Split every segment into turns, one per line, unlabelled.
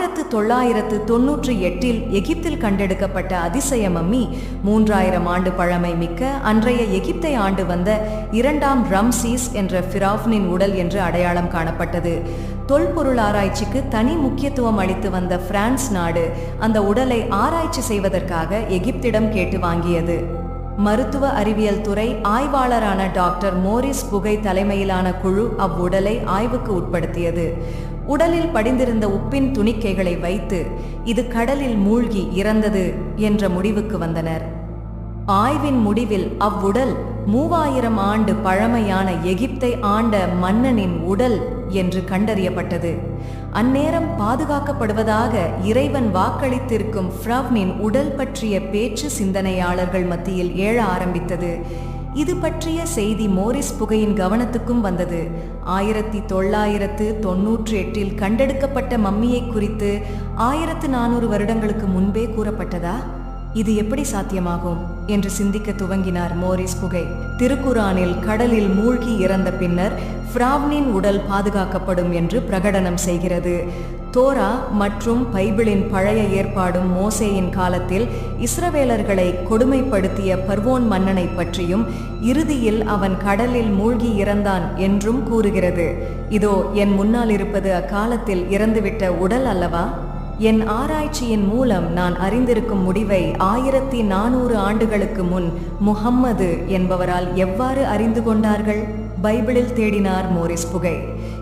தொள்ளாயிரத்து தொன்னூற்றி எட்டில் எகிப்தில் கண்டெடுக்கப்பட்ட அதிசய மம்மி மூன்றாயிரம் ஆண்டு பழமை மிக்க அன்றைய எகிப்தை ஆண்டு வந்த இரண்டாம் ரம்சீஸ் என்ற ஃபிராஃப்னின் உடல் என்று அடையாளம் காணப்பட்டது. தொல்பொருள் ஆராய்ச்சிக்கு தனி முக்கியத்துவம் அளித்து வந்த பிரான்ஸ் நாடு அந்த உடலை ஆராய்ச்சி செய்வதற்காக எகிப்திடம் கேட்டு வாங்கியது. மருத்துவ அறிவியல் துறை ஆய்வாளரான டாக்டர் மோரிஸ் புகை தலைமையிலான குழு அவ்வுடலை ஆய்வுக்கு உட்படுத்தியது. உடலில் படிந்திருந்த உப்பின் துணிக்கைகளை வைத்து இது கடலில் மூழ்கி இறந்தது என்ற முடிவுக்கு வந்தனர். ஆய்வின் முடிவில் அவ்வுடல் மூவாயிரம் ஆண்டு பழமையான எகிப்தை ஆண்ட மன்னனின் உடல் என்று கண்டறியப்பட்டது. அந்நேரம் பாதுகாக்கப்படுவதாக இறைவன் வாக்களித்திருக்கும் ஃப்ரவ்னின் உடல் பற்றிய பேச்சு சிந்தனையாளர்கள் மத்தியில் ஏழ ஆரம்பித்தது. இது பற்றிய செய்தி மோரிஸ் புகையின் கவனத்துக்கும் வந்தது. ஆயிரத்தி தொள்ளாயிரத்து தொன்னூற்றி எட்டில் கண்டெடுக்கப்பட்ட மம்மியை குறித்து ஆயிரத்து நானூறு வருடங்களுக்கு முன்பே கூறப்பட்டதா? இது எப்படி சாத்தியமாகும்? என்று சிந்திக்க துவங்கினார் மோரிஸ் புகை திருக்குரானில் கடலில் மூழ்கி இறந்த பின்னர் ஃப்ராவ்னின் உடல் பாதுகாக்கப்படும் என்று பிரகடனம் செய்கிறது. தோரா மற்றும் பைபிளின் பழைய ஏற்பாடும் மோசேயின் காலத்தில் இஸ்ரவேலர்களை கொடுமைப்படுத்திய பர்வோன் மன்னனை பற்றியும் இறுதியில் அவன் கடலில் மூழ்கி இறந்தான் என்றும் கூறுகிறது. இதோ என் முன்னால் இருப்பது அக்காலத்தில் இறந்துவிட்ட உடல் அல்லவா? என் ஆராய்ச்சியின் மூலம் நான் அறிந்திருக்கும் முடிவை ஆயிரத்தி நானூறு ஆண்டுகளுக்கு முன் முஹம்மது என்பவரால் எவ்வாறு அறிந்து கொண்டார்கள்? பைபிளில் தேடினார் மோரிஸ் புகை.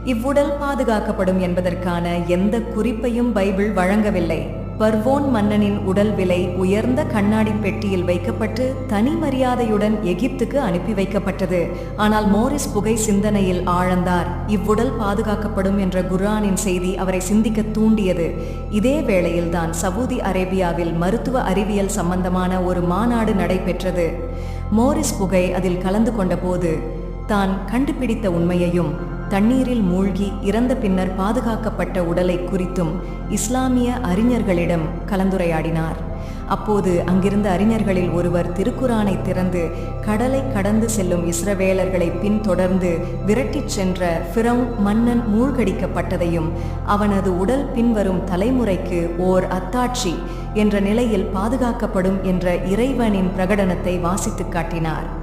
இவ்வுடல் பாதுகாக்கப்படும் என்பதற்கான எந்த குறிப்பையும் பைபிள் வழங்கவில்லை. பர்வோன் மன்னனின் உடல் விலை உயர்ந்த கண்ணாடி பெட்டியில் வைக்கப்பட்டு தனி மரியாதையுடன் எகிப்துக்கு அனுப்பி வைக்கப்பட்டது. ஆனால் மோரிஸ் புகை சிந்தனையில் ஆழ்ந்தார். இவ்வுடல் பாதுகாக்கப்படும் என்ற குர்ஆனின் செய்தி அவரை சிந்திக்க தூண்டியது. இதே வேளையில்தான் சவுதி அரேபியாவில் மருத்துவ அறிவியல் சம்பந்தமான ஒரு மாநாடு நடைபெற்றது. மோரிஸ் புகை அதில் கலந்து கொண்டபோது தான் கண்டுபிடித்த உண்மையையும் தண்ணீரில் மூழ்கி இறந்த பின்னர் பாதுகாக்கப்பட்ட உடலை குறித்தும் இஸ்லாமிய அறிஞர்களிடம் கலந்துரையாடினார். அப்போது அங்கிருந்த அறிஞர்களில் ஒருவர் திருக்குறானை திறந்து கடலை கடந்து செல்லும் இஸ்ரவேலர்களை பின்தொடர்ந்து விரட்டிச் சென்ற ஃபிரௌன் மன்னன் மூழ்கடிக்கப்பட்டதையும் அவனது உடல் பின்வரும் தலைமுறைக்கு ஓர் அத்தாட்சி என்ற நிலையில் பாதுகாக்கப்படும் என்ற இறைவனின் பிரகடனத்தை வாசித்துக் காட்டினார்.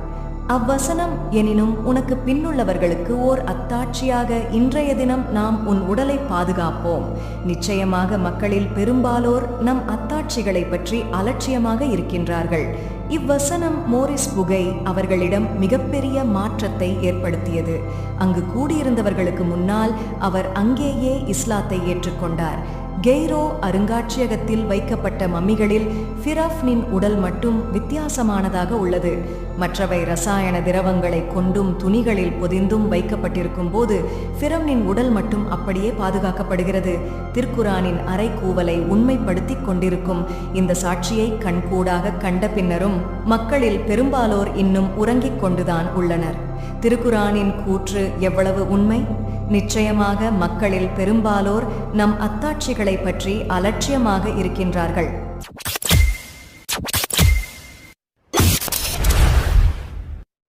அவ்வசனம் எனினும் உனக்கு பின்னுள்ளவர்களுக்கு ஓர் அத்தாட்சியாக இன்றைய தினம் நாம் உன் உடலை பாதுகாப்போம். நிச்சயமாக மக்களில் பெரும்பாலோர் நம் அத்தாட்சிகளை பற்றி அலட்சியமாக இருக்கின்றார்கள். இவ்வசனம் மோரிஸ் புகை அவர்களிடம் மிகப்பெரிய மாற்றத்தை ஏற்படுத்தியது. அங்கு கூடியிருந்தவர்களுக்கு முன்னால் அவர் அங்கேயே இஸ்லாத்தை ஏற்றுக்கொண்டார். கெய்ரோ அருங்காட்சியகத்தில் வைக்கப்பட்ட மம்மிகளில் ஃபிராஃப்னின் உடல் மட்டும் வித்தியாசமானதாக உள்ளது. மற்றவை ரசாயன திரவங்களை கொண்டும் துணிகளில் பொதிந்தும் வைக்கப்பட்டிருக்கும் போது ஃபிரம்னின் உடல் மட்டும் அப்படியே பாதுகாக்கப்படுகிறது. திருக்குரானின் அரைக்கூவலை உண்மைப்படுத்திக் கொண்டிருக்கும் இந்த சாட்சியை கண்கூடாக கண்ட பின்னரும் மக்களில் பெரும்பாலோர் இன்னும் உறங்கிக் கொண்டுதான் உள்ளனர். திருக்குரானின் கூற்று எவ்வளவு உண்மை? நிச்சயமாக மக்களில் பெரும்பாலோர் நம் அத்தாட்சிகளை பற்றி அலட்சியமாக இருக்கின்றார்கள்.